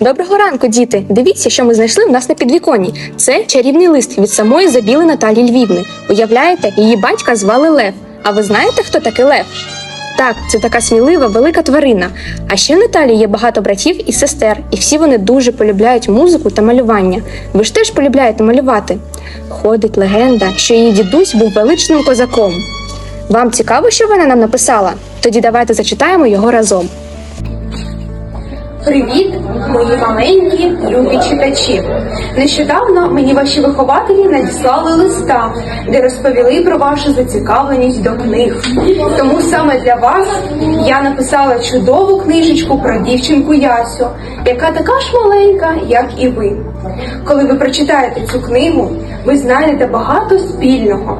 Доброго ранку, діти! Дивіться, що ми знайшли в нас на підвіконні. Це чарівний лист від самої Забіли Наталі Львівни. Уявляєте, її батька звали Лев. А ви знаєте, хто такий Лев? Так, це така смілива, велика тварина. А ще в Наталі є багато братів і сестер, і всі вони дуже полюбляють музику та малювання. Ви ж теж полюбляєте малювати. Ходить легенда, що її дідусь був величним козаком. Вам цікаво, що вона нам написала? Тоді давайте зачитаємо його разом. Привіт, мої маленькі любі читачі. Нещодавно мені ваші вихователі надіслали листа, де розповіли про вашу зацікавленість до книг. Тому саме для вас я написала чудову книжечку про дівчинку Ясю, яка така ж маленька, як і ви. Коли ви прочитаєте цю книгу, ви знайдете багато спільного.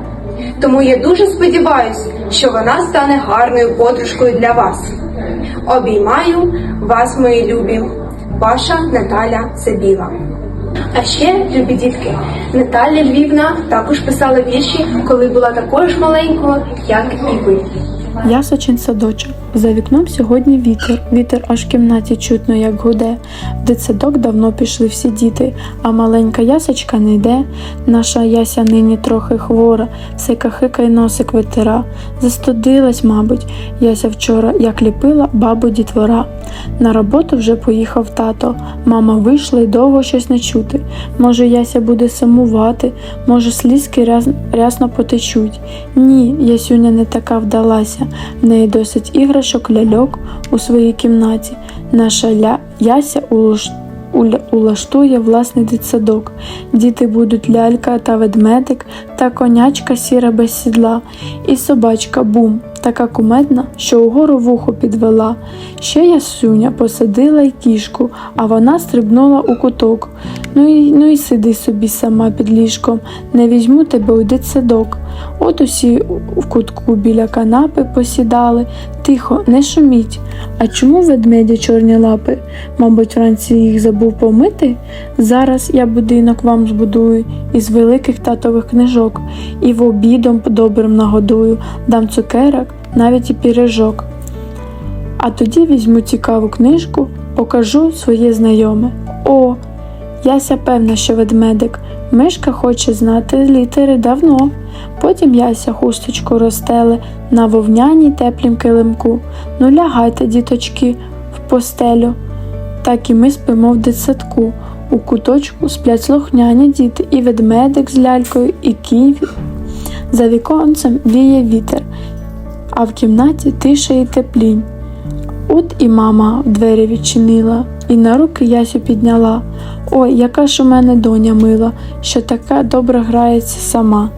Тому я дуже сподіваюся, що вона стане гарною подружкою для вас. Обіймаю вас, мої любі, ваша Наталя Забіла. А ще, любі дітки, Наталя Львівна також писала вірші, коли була такою маленькою, як і ви. Ясочин садочок. За вікном сьогодні вітер. Вітер аж в кімнаті чутно, як гуде. В дитсадок давно пішли всі діти, а маленька ясочка не йде. Наша яся нині трохи хвора, все кахикає носик витира. Застудилась, мабуть, яся вчора, як ліпила бабу дітвора. На роботу вже поїхав тато. Мама вийшла й довго щось не чути. Може, яся буде сумувати, може, слізки ряс... рясно потечуть. Ні, ясюня не така вдалася. В неї досить іграшок ляльок у своїй кімнаті. Наша ля... яся улаш... улаштує власний дитсадок. Діти будуть лялька та ведмедик, та конячка сіра без сідла, і собачка бум, така кумедна, що угору вухо підвела. Ще ясюня посадила й кішку, а вона стрибнула у куток. Ну і, ну і сиди собі сама під ліжком, не візьму тебе у дитсадок. От усі в кутку біля канапи посідали. Тихо, не шуміть. А чому ведмедя чорні лапи? Мабуть, вранці їх забув помити? Зараз я будинок вам збудую із великих татових книжок, і в обідом добрим нагодую, дам цукерок, навіть і піріжок. А тоді візьму цікаву книжку, покажу своє знайоме. О, Яся певна, що ведмедик. Мишка хоче знати літери давно. Потім Яся хусточку розстеле на вовняній теплім килимку. Ну лягайте, діточки, в постелю. Так і ми спимо в дитсадку. У куточку сплять слухняні діти, і ведмедик з лялькою, і кінь. За віконцем віє вітер, а в кімнаті тиша і теплінь. От і мама двері відчинила, і на руки Ясю підняла. Ой, яка ж у мене доня мила, що така добре грається сама.